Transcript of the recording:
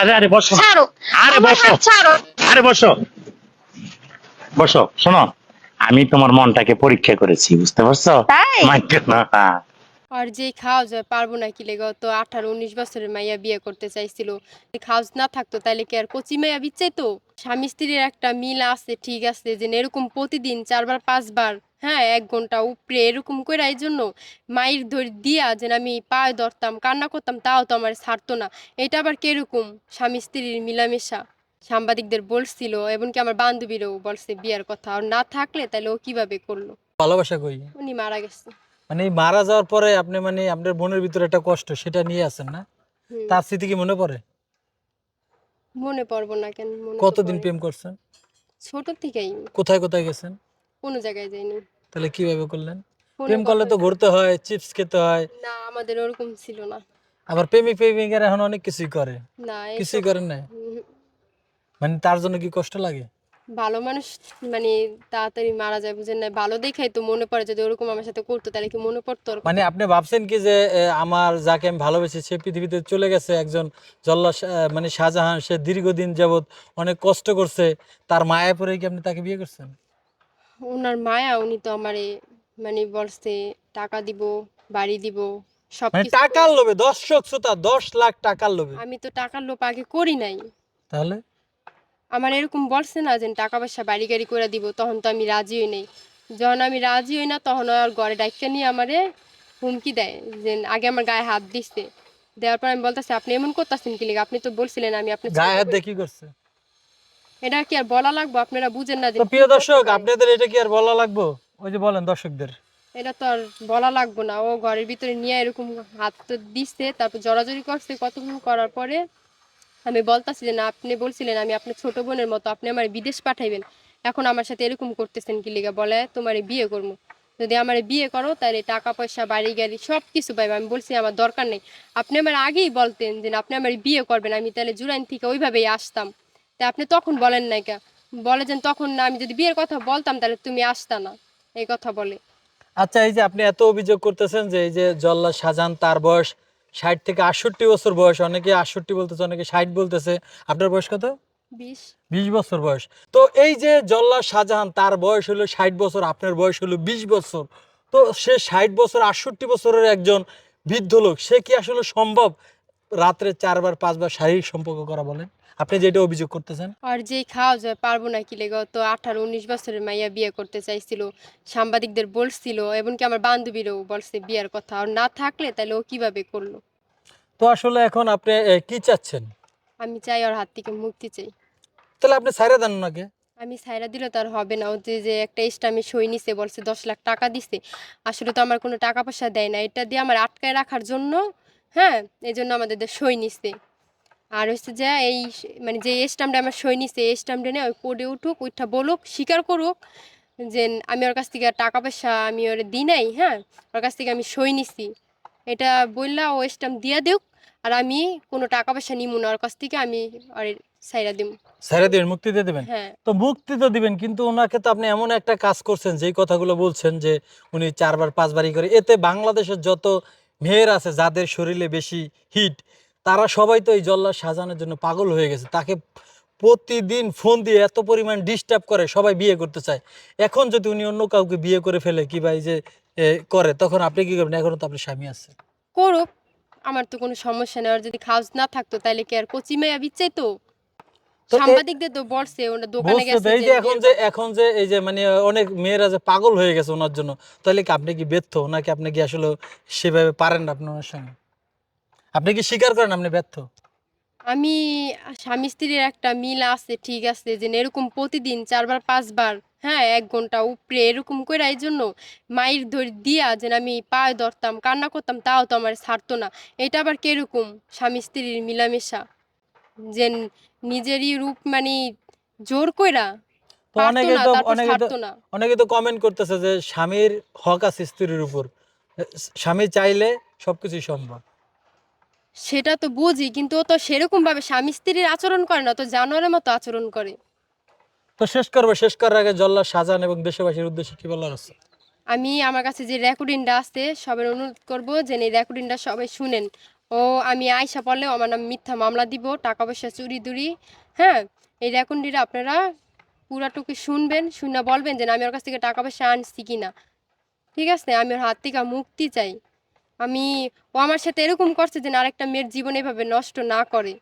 আরে আরে বসো। ছাড়ো। আরে বসো। ছাড়ো। আরে বসো। বসো শোনো আমি তোমার মনটাকে পরীক্ষা করেছি বুঝতে পারছ? মাইকে না। আর যে খাওয়া যায় পারব না কি লেগে তো আঠারো উনিশ বছরের মাইয়া বিয়ে করতে চাইছিল। খাওয়াজ না থাকতো তাহলে কি আর কচি মাইয়া বিচ্ছে তো স্বামী স্ত্রীর একটা মিল আছে ঠিক আছে যে এরকম প্রতিদিন চারবার পাঁচবার হ্যাঁ এক ঘণ্টা উপরে এরকম করে এই জন্য মায়ের ধরে দিয়া যেন আমি পায়ে ধরতাম কান্না করতাম তাও তো আমার ছাড়তো না। এটা আবার কীরকম? স্বামী স্ত্রীর মিলামেশা। সাংবাদিকদের বলছিল এমনকি আমার বান্ধবীরও বলছে বিয়ার কথা। আর না থাকলে তাহলে ও কীভাবে করল? ভালোবাসা কই? উনি মারা গেছে। মানে মারা যাওয়ার পরে আপনি মানে আপনার বোনের ভিতরে একটা কষ্ট সেটা নিয়ে আছেন না? তার স্মৃতি কি মনে পড়ে? মনে পড়ব না কেন মনে তো কতদিন পড়ে। প্রেম করছেন? ছোট থেকেই। কোথায় কোথায় গেছেন? কোনো জায়গায় যাইনি। তাহলে কীভাবে করলেন? ফোনে প্রেম করলে তো কথা- ঘুরতে হয় চিপস খেতে হয়। না আমাদের ওরকম ছিল না। আবার প্রেমিক প্রেমিকার এখন অনেক কিছুই করে। না কিছুই করেন না মানে তার জন্য কি কষ্ট লাগে? ভালো মানুষ মানে তাড়াতাড়ি মারা যায় বুঝেন না ভালো দেখাই তো মনে পড়ে যদি ওরকম আমার সাথে করতো তাহলে কি মনে পড়তো মানে আপনি ভাবছেন কি যে আমার যাকে আমি ভালোবেসে সে পৃথিবীতে চলে গেছে একজন জল্লা মানে শাহজাহান সে দীর্ঘদিন যাবৎ অনেক কষ্ট করছে তার মায়া পরে কি আপনি তাকে বিয়ে করছেন? ওনার মায়া উনি তো আমারে মানে বলছে টাকা দিব বাড়ি দিব সব মানে টাকার লোভে দর্শক শ্রোতা দশ লাখ টাকার লোভে। আমি তো টাকার লোভ আগে করি নাই। তাহলে? আমার এরকম বলছে না যে টাকা পয়সা বাড়ি গাড়ি করে দিব তখন তো আমি রাজি হই নাই। যখন আমি রাজি হই না তখন আর ঘরে ডাক্তার নিয়ে আমারে হুমকি দেয় যে আগে আমার গায়ে হাত দিচ্ছে দেওয়ার পর আমি বলতেছি আপনি এমন করতেছেন কি? আপনি তো বলছিলেন আমি আপনার গায়ে হাত। দিয়ে কি করছে? এটা কি আর বলা লাগবে? আপনারা বুঝেন না যে তো প্রিয় দর্শক আপনাদের এটা কি আর বলা লাগবো? ওই যে বলেন দর্শকদের। এটা তো আর বলা লাগবো না। ও ঘরের ভিতরে নিয়ে এরকম হাত তো দিচ্ছে তারপর জড়াজড়ি করছে কতক্ষণ করার পরে আমি বলতাছি যে না, আপনি বলছিলেন আমি আপনার ছোট বোনের মতো, আপনি আমার বিদেশ পাঠাইবেন। এখন আমার সাথে এরকম করতেছেন কি লিগা? বলে, তোমার বিয়ে করব। যদি আমার বিয়ে করো, তাহলে টাকা পয়সা বাড়ি গাড়ি সব কিছু পাইবে। আমি বলছি, আমার দরকার নেই। আপনি আমার আগেই বলতেন যে আপনি আমার বিয়ে করবেন, আমি তাহলে জুরাইন থেকে ওইভাবেই আসতাম। তা আপনি তখন বলেন নাই কে? বলে যে তখন না, আমি যদি বিয়ের কথা বলতাম, তাহলে তুমি আসতা না। এই কথা বলে। আচ্ছা এই যে আপনি এত অভিযোগ করতেছেন যে, এই যে জল্লা শাহজাহান তার বয়স ষাট থেকে আটষট্টি বছর বয়স। অনেকে আটষট্টি বলতেছে অনেকে ষাট বলতেছে। আপনার বয়স কত? বিশ। বছর বয়স। তো এই যে জল্লা শাহজাহান তার বয়স হলো ষাট বছর আপনার বয়স হলো বিশ বছর। তো সে ষাট বছর আটষট্টি বছরের একজন বৃদ্ধ লোক সে কি আসলে সম্ভব রাত্রে চারবার পাঁচবার শারীরিক সম্পর্ক করা বলেন আপনি যেটা অভিযোগ করতেছেন? আর যেই খাওয়া যায় পারব না কি লেগে? তো আঠারো উনিশ বছরের মাইয়া বিয়ে করতে চাইছিল সাংবাদিকদের বলছিল এমনকি আমার বান্ধবীরও বলছে বিয়ার কথা। আর না থাকলে তাহলে ও কীভাবে করল? তো আসলে এখন আপনি এ, কি চাচ্ছেন? আমি চাই ওর হাত থেকে মুক্তি চাই। তাহলে আপনি ছাইরা দেন ওনাকে। আমি সাইরা দিলে তার হবে না। ও যে যে একটা ইস্টামে সই নিছে বলছে দশ লাখ টাকা দিছে। আসলে তো আমার কোনো টাকা পয়সা দেয় না। এটা দিয়ে আমার আটকায় রাখার জন্য হ্যাঁ এই জন্য আমাদের সই নিছে। আর হচ্ছে যে এই মানে যে স্টাম্পটা আমার সই নিছে এই স্টাম্পটা নিয়ে ওই কোডে উঠুক ওইটা বলুক স্বীকার করুক যে আমি ওর কাছ থেকে টাকা পয়সা আমি ওর দিই নাই হ্যাঁ? ওর কাছ থেকে আমি সই নিছি। এটা বললা ও স্টাম্প দিয়ে দেউক আর আমি কোনো টাকা পয়সা নিমু না ওর কাছ থেকে আমি আর সাইরা দিব ছাইরা দিবেন মুক্তি দিয়ে দেবেন? হ্যাঁ। তো মুক্তি তো দিবেন কিন্তু ওনাকে তো আপনি এমন একটা কাজ করছেন যেই কথাগুলো বলছেন যে উনি চারবার পাঁচবারই করে এতে বাংলাদেশের যত মেয়ের আছে যাদের শরীরে বেশি হিট তারা সবাই তো এই জল্লা সাজানোর জন্য পাগল হয়ে গেছে। তাকে প্রতিদিন ফোন দিয়ে এত পরিমাণ ডিস্টার্ব করে সবাই বিয়ে করতে চায়। এখন যদি উনি অন্য কাউকে বিয়ে করে ফেলে কি ভাই যে করে তখন আপনি কি করবেন? এখনও তো আপনার স্বামী আছে। করুক আমার তো কোনো সমস্যা নেই। আর যদি খাওয়াজ না থাকতো তাহলে কি আর কচি মেয়া বিচ্ছে তো? সাংবাদিকদের তো বলছে ওরা দোকানে গেছে এই যে এখন যে এখন যে এই যে মানে অনেক মেয়েরা যে পাগল হয়ে গেছে ওনার জন্য তাহলে কি আপনি কি ব্যর্থ? নাকি আপনি কি আসলে সেভাবে পারেন না আপনি ওনার সঙ্গে? আপনি কি স্বীকার করেন আপনি ব্যর্থ? আমি স্বামী স্ত্রীর একটা মিল আছে ঠিক আছে যে এরকম প্রতিদিন চারবার পাঁচবার হ্যাঁ এক ঘণ্টা উপরে এরকম করে এই জন্য মায়ের ধরে দিয়া যে আমি পায়ে ধরতাম কান্না করতাম তাও তো আমার ছাড়তো না। এটা আবার কীরকম স্বামী স্ত্রীর মিলামেশা? যে নিজেরই রূপ মানে জোর কইরা অনেকে তো অনেকে তো অনেকে তো কমেন্ট করতেছে যে স্বামীর হক আছে স্ত্রীর উপর। স্বামী চাইলে সবকিছু সম্ভব। সেটা তো বুঝি কিন্তু ও তো সেরকমভাবে স্বামী স্ত্রীর আচরণ করে না তো জানোয়ারের মতো আচরণ করে। তো শেষ করব শেষ করার আগে জল্লা সাজান এবং দেশবাসীর উদ্দেশ্যে কি বলার আছে? আমি আমার কাছে যে রেকর্ডিংটা আছে সবার অনুরোধ করব যে এই রেকর্ডিংটা সবাই শুনেন। ও আমি আয়সা পড়লেও আমার নাম মিথ্যা মামলা দিব টাকা পয়সা চুরি দুরি হ্যাঁ? এই রেকর্ডিংটা আপনারা পুরাটুকু শুনবেন শুনে বলবেন যে আমি ওর কাছ থেকে টাকা পয়সা আনছি কিনা। ঠিক আছে? আমি ওর হাত থেকে মুক্তি চাই। আমি ও আমার সাথে এরকম করছে যেন আরেকটা মেয়ের জীবন এভাবে নষ্ট না করে।